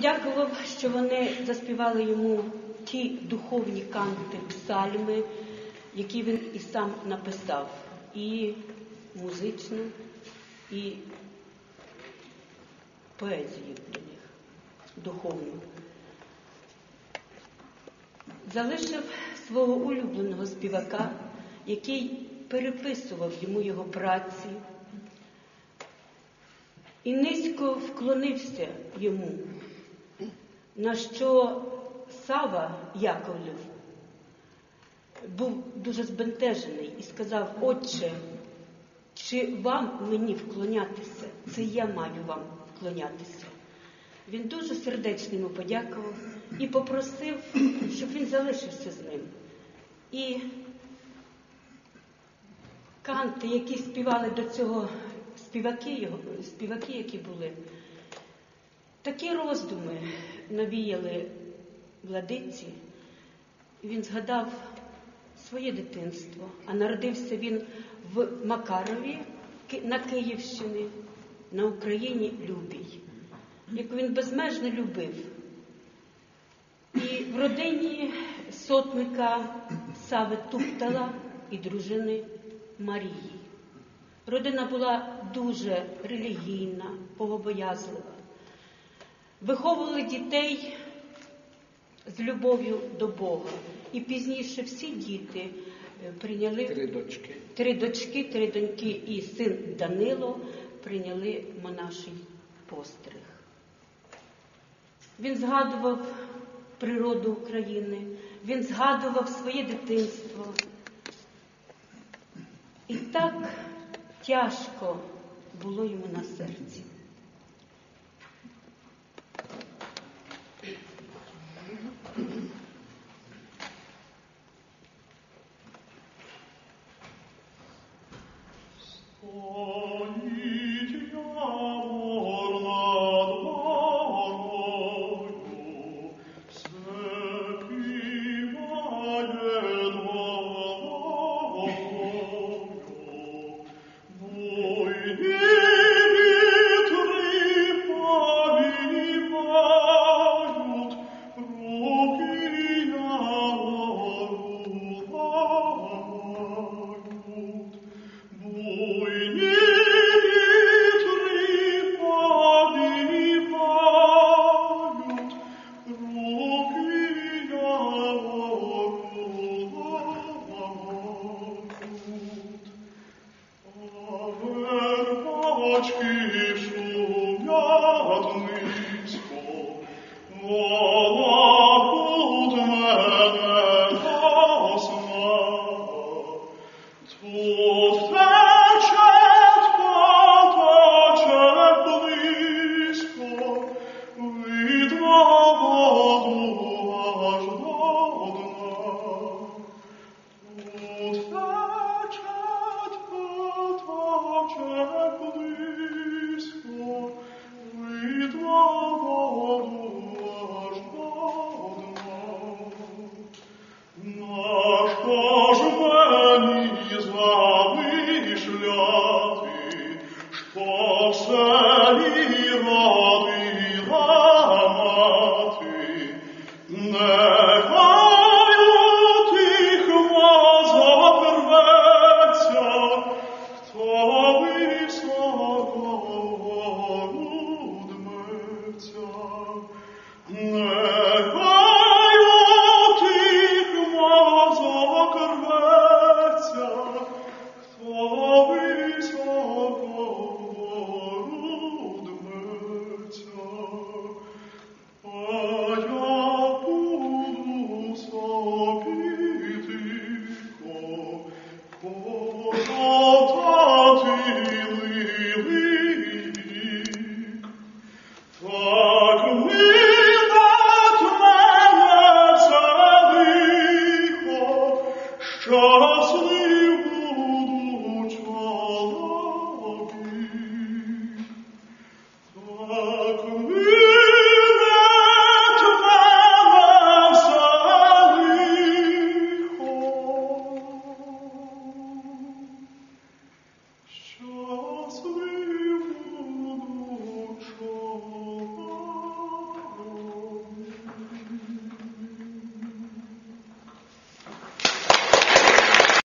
Дякував, що вони заспівали йому ті духовні канти, псальми, які він і сам написав, і музичну, і поезію для них духовну. Залишив свого улюбленого співака, який переписував йому його праці і низько вклонився йому, на що Сава Яковлев був дуже збентежений і сказав, Отче, чи вам мені вклонятися? Це я маю вам вклонятися. Він дуже сердечно йому подякував і попросив, щоб він залишився з ним. І канти, які співали до цього співаки, його, співаки, які були, такі роздуми навіяли владиці. Він згадав своє дитинство, а народився він в Макарові на Київщині, на Україні Любій, яку він безмежно любив. І в родині сотника Сави Туптала і дружини Марії. Родина була дуже релігійна, богобоязлива. Виховували дітей з любов'ю до Бога. І пізніше всі діти е, прийняли Три дочки. три дочки, три доньки і син Данило прийняли монаший постриг. Він згадував природу України, він згадував своє дитинство. І так тяжко було йому на серці. очки шумят, O salirò